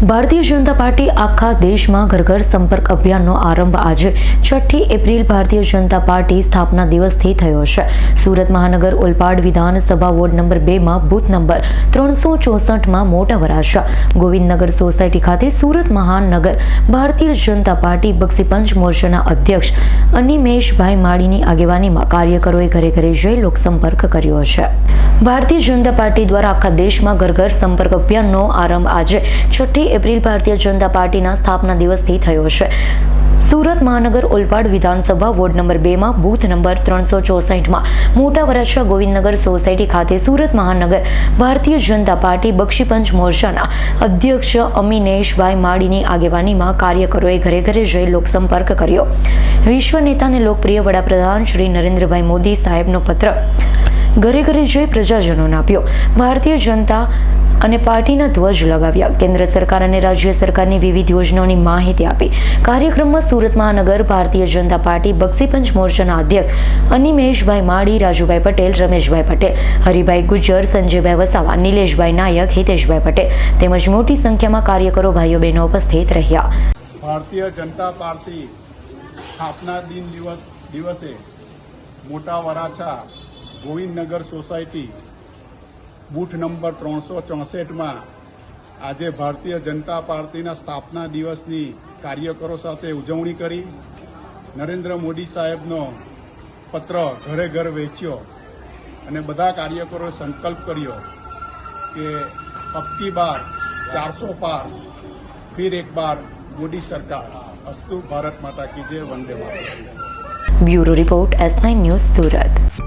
Bharatiya Janata party આખા દેશમાં ઘર ઘર સંપર્ક અભિયાનનો આરંભ આજે છઠ્ઠી એપ્રિલ ભારતીય જનતા પાર્ટી સ્થાપના દિવસથી થયો છે. સુરત મહાનગર ઓલપાડ વિધાનસભા વોર્ડ નંબર બેમાં બૂથ નંબર ત્રણસો ચોસઠમાં મોટા વરાછા. ગોવિંદનગર સોસાયટી ખાતે સુરત મહાનગર ભારતીય જનતા પાર્ટી બક્ષીપંચ મોરચાના અધ્યક્ષ અનિમેશભાઈ માળીની આગેવાનીમાં કાર્યકરોએ ઘરે ઘરે જઈ લોકસંપર્ક કર્યો છે. ભારતીય જનતા પાર્ટી દ્વારા આખા દેશમાં ઘર ઘર સંપર્ક અભિયાનનો આરંભ આજે છઠ્ઠી એપ્રિલ ભારતીય જનતા પાર્ટીના સ્થાપના દિવસથી થયો છે સુરત મહાનગર ઓલપાડ વિધાનસભા વોર્ડ નંબર બેમાં બૂથ નંબર ત્રણસો ચોસઠમાં મોટા વરાછા ગોવિંદનગર સોસાયટી ખાતે સુરત મહાનગર ભારતીય જનતા પાર્ટી બક્ષીપંચ મોરચાના અધ્યક્ષ અમિનેશભાઈ માળીની આગેવાનીમાં કાર્યકરોએ ઘરે ઘરે જઈ લોકસંપર્ક કર્યો. વિશ્વ નેતા અને લોકપ્રિય વડાપ્રધાન શ્રી નરેન્દ્રભાઈ મોદી સાહેબનો પત્ર ઘરે ઘરે જઈ પ્રજાજનોને આપ્યો. ભારતીય જનતા અને પાર્ટીના ધ્વજ લગાવ્યા. કેન્દ્ર સરકાર અને રાજ્ય સરકારની વિવિધ યોજનાઓની માહિતી આપી. કાર્યક્રમમાં સુરત મહાનગર, ભારતીય જનતા પાર્ટી, બક્ષીપંચ મોરચાના અધ્યક્ષ અનિમેશભાઈ માળી, રાજુભાઈ પટેલ, રમેશભાઈ પટેલ, હરિભાઈ ગુજ્જર, સંજયભાઈ વસાવા, નિલેશભાઈ નાયક, હિતેશભાઈ પટેલ તેમજ મોટી સંખ્યામાં કાર્યકરો ભાઈઓ બહેનો ઉપસ્થિત રહ્યા. ભારતીય જનતા પાર્ટી સ્થાપના દિન દિવસે Mota Varachha Govindnagar society booth number ત્રણસો ચોસઠમાં આજે ભારતીય જનતા પાર્ટીના સ્થાપના દિવસની કાર્યકરો સાથે ઉજવણી કરી. નરેન્દ્ર મોદી સાહેબનો પત્ર ઘરે ઘર વેચ્યો અને બધા કાર્યકરોએ સંકલ્પ કર્યો કે અબકી બાર ચારસો પાર ફિર એક બાર મોદી સરકાર. અસ્તુ ભારત માતા કી જય, વંદે માતા bureau report S nine news Surat.